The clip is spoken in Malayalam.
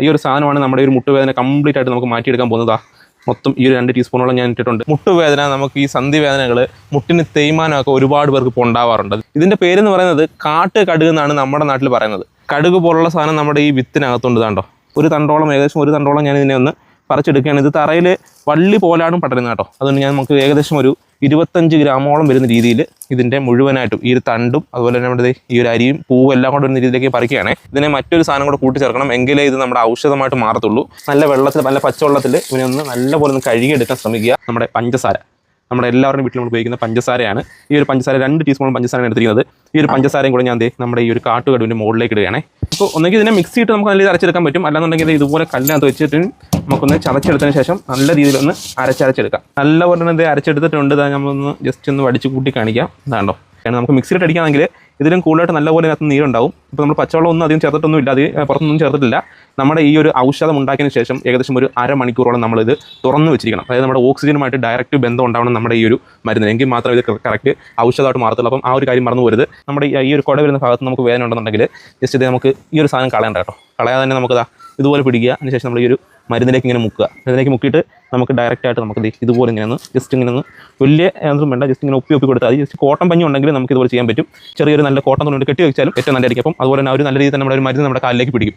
ഈ ഒരു സാധനമാണ് നമ്മുടെ ഒരു മുട്ടുവേദന കംപ്ലീറ്റ് ആയിട്ട് നമുക്ക് മാറ്റിയെടുക്കാൻ പോകുന്നതാ. മൊത്തം ഈ ഒരു രണ്ട് ടീസ്പൂണോളം ഞാൻ ഇട്ടിട്ടുണ്ട്. മുട്ടുവേദന നമുക്ക് ഈ സന്ധി വേദനകൾ മുട്ടിന് തേയ്മാനമൊക്കെ ഒരുപാട് പേർക്ക് ഇപ്പോൾ ഉണ്ടാവാറുണ്ട്. ഇതിന്റെ പേരെന്ന് പറയുന്നത് കാട്ട് കടുക് എന്നാണ് നമ്മുടെ നാട്ടിൽ പറയുന്നത്. കടുക് പോലുള്ള സാധനം നമ്മുടെ ഈ വിത്തിനകത്തുണ്ട് താണ്ടോ ഒരു തണ്ടോളം ഏകദേശം ഒരു തണ്ടോളം ഞാൻ ഇതിനെ ഒന്ന് പറിച്ചെടുക്കുകയാണ്. ഇത് തറയിൽ വള്ളി പോലാണ് പടരുന്നത് കേട്ടോ. അതുകൊണ്ട് ഞാൻ നമുക്ക് ഏകദേശം ഒരു ഇരുപത്തഞ്ച് ഗ്രാമോളം വരുന്ന രീതിയിൽ ഇതിന്റെ മുഴുവനായിട്ടും ഈ ഒരു തണ്ടും അതുപോലെ തന്നെ നമ്മുടെ ഈ ഒരു അരിയും പൂവും എല്ലാം കൂടെ വരുന്ന രീതിയിലേക്ക് പറിക്കുകയാണ്. ഇതിനെ മറ്റൊരു സാധനം കൂടെ കൂട്ടിച്ചേർക്കണം എങ്കിലേ ഇത് നമ്മുടെ ഔഷധമായിട്ട് മാറത്തുള്ളൂ. നല്ല വെള്ളത്തിൽ നല്ല പച്ചവെള്ളത്തിൽ ഇതിനെ ഒന്ന് നല്ലപോലെ ഒന്ന് കഴുകിയെടുക്കാൻ ശ്രമിക്കുക. നമ്മുടെ പഞ്ചസാര. നമ്മുടെ എല്ലാവരുടെയും വീട്ടിൽ നമ്മൾ ഉപയോഗിക്കുന്ന പഞ്ചസാരയാണ്. ഈ ഒരു പഞ്ചസാര രണ്ട് ടീസ്പൂൺ പഞ്ചസാരയാണ് എടുത്തിരിക്കുന്നത്. ഈ ഒരു പഞ്ചസാരയും കൂടെ ഞാൻ നമ്മുടെ ഈ ഒരു കാട്ടുകടുവിന്റെ മുകളിലേക്ക് ഇടുകയാണ്. അപ്പോൾ ഒന്നെങ്കിൽ ഇതിനെ മിക്സ് ചെയ്തിട്ട് നമുക്ക് നല്ല രീതിയിൽ അരച്ചെടുക്കാൻ പറ്റും. അല്ലാന്നുണ്ടെങ്കിൽ ഇതുപോലെ കല്ലിനകത്ത് വെച്ചിട്ട് നമുക്കൊന്ന് ചതച്ചെടുത്തതിന് ശേഷം നല്ല രീതിയിൽ ഒന്ന് അരച്ചരച്ചെടുക്കാം. നല്ല പോലെ തന്നെ ഇത് അരച്ചെടുത്തിട്ടുണ്ട്. നമ്മളൊന്ന് ജസ്റ്റ് ഒന്ന് വടിച്ച് കൂട്ടി കാണിക്കാം. ഇതാണ്ടോ കാരണം നമുക്ക് മിക്സിയിലിട്ട് അടിക്കുകയാണെങ്കിൽ ഇതിലും കൂടുതലായിട്ട് നല്ലപോലെ അകത്ത് നീരുണ്ടാവും ഇപ്പോൾ നമ്മൾ പച്ചവെള്ളം ഒന്നും അധികം ചേർത്തിട്ടൊന്നും ഇല്ല. അത് പുറത്തൊന്നും ചേർത്തിട്ടില്ല. നമ്മുടെ ഈ ഒരു ഔഷധം ഉണ്ടാക്കിയതിന് ശേഷം ഏകദേശം ഒരു അരമണിക്കൂറോളം നമ്മളിത് തുറന്ന് വെച്ചിരിക്കണം. അതായത് നമ്മുടെ ഓക്സിജനുമായിട്ട് ഡയറക്റ്റ് ബന്ധം ഉണ്ടാവണം നമ്മുടെ ഈ ഒരു മരുന്ന് എങ്കിൽ മാത്രമേ ഇത് കറക്റ്റ് ഔഷധമായിട്ട് മാറത്തുള്ളൂ. അപ്പം ആ ഒരു കാര്യം മറന്നു പോരുത്. നമ്മുടെ ഈ ഒരു കുട വരുന്ന ഭാഗത്ത് നമുക്ക് വേദന ഉണ്ടെന്നുണ്ടെങ്കിൽ ജസ്റ്റ് ഇത് നമുക്ക് ഈ ഒരു സാധനം കളയണ്ട കേട്ടോ. കളയാതെ തന്നെ നമുക്കിതാ ഇതുപോലെ പിടിക്കുക. അതിനുശേഷം നമ്മൾ ഈ ഒരു മരുന്നിലേക്ക് ഇങ്ങനെ മുക്കുക. മരുന്നിലേക്ക് മുക്കിയിട്ട് നമുക്ക് ഡയറക്റ്റ് ആയിട്ട് നമുക്ക് ഇതുപോലെ ഇങ്ങനെ ഒന്ന് ജസ്റ്റ് ഇങ്ങനെ ഒന്ന് വലിയ ഒന്നും വേണ്ട ജസ്റ്റ് ഇങ്ങനെ ഒപ്പി ഒപ്പി കൊടുത്താൽ അത് ജസ്റ്റ് കോട്ടൺ പഞ്ഞി ഉണ്ടെങ്കിൽ നമുക്ക് ഇതുപോലെ ചെയ്യാൻ പറ്റും. ചെറിയൊരു നല്ല കോട്ടൺ തുണി കെട്ടി വെച്ചാലും ഏറ്റവും നല്ലതായിരിക്കും. അപ്പം അതുപോലെ തന്നെ ഒരു നല്ല രീതിയിൽ നമ്മുടെ ഒരു മരുന്ന് നമ്മുടെ കാലിലേക്ക് പിടിക്കും.